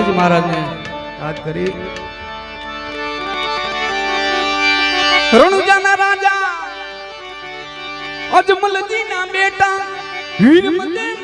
ગાંધીજી મહારાજને યાદ કરી. રણુજાના રાજા અજમલજી ના બેટા વીરમદેવ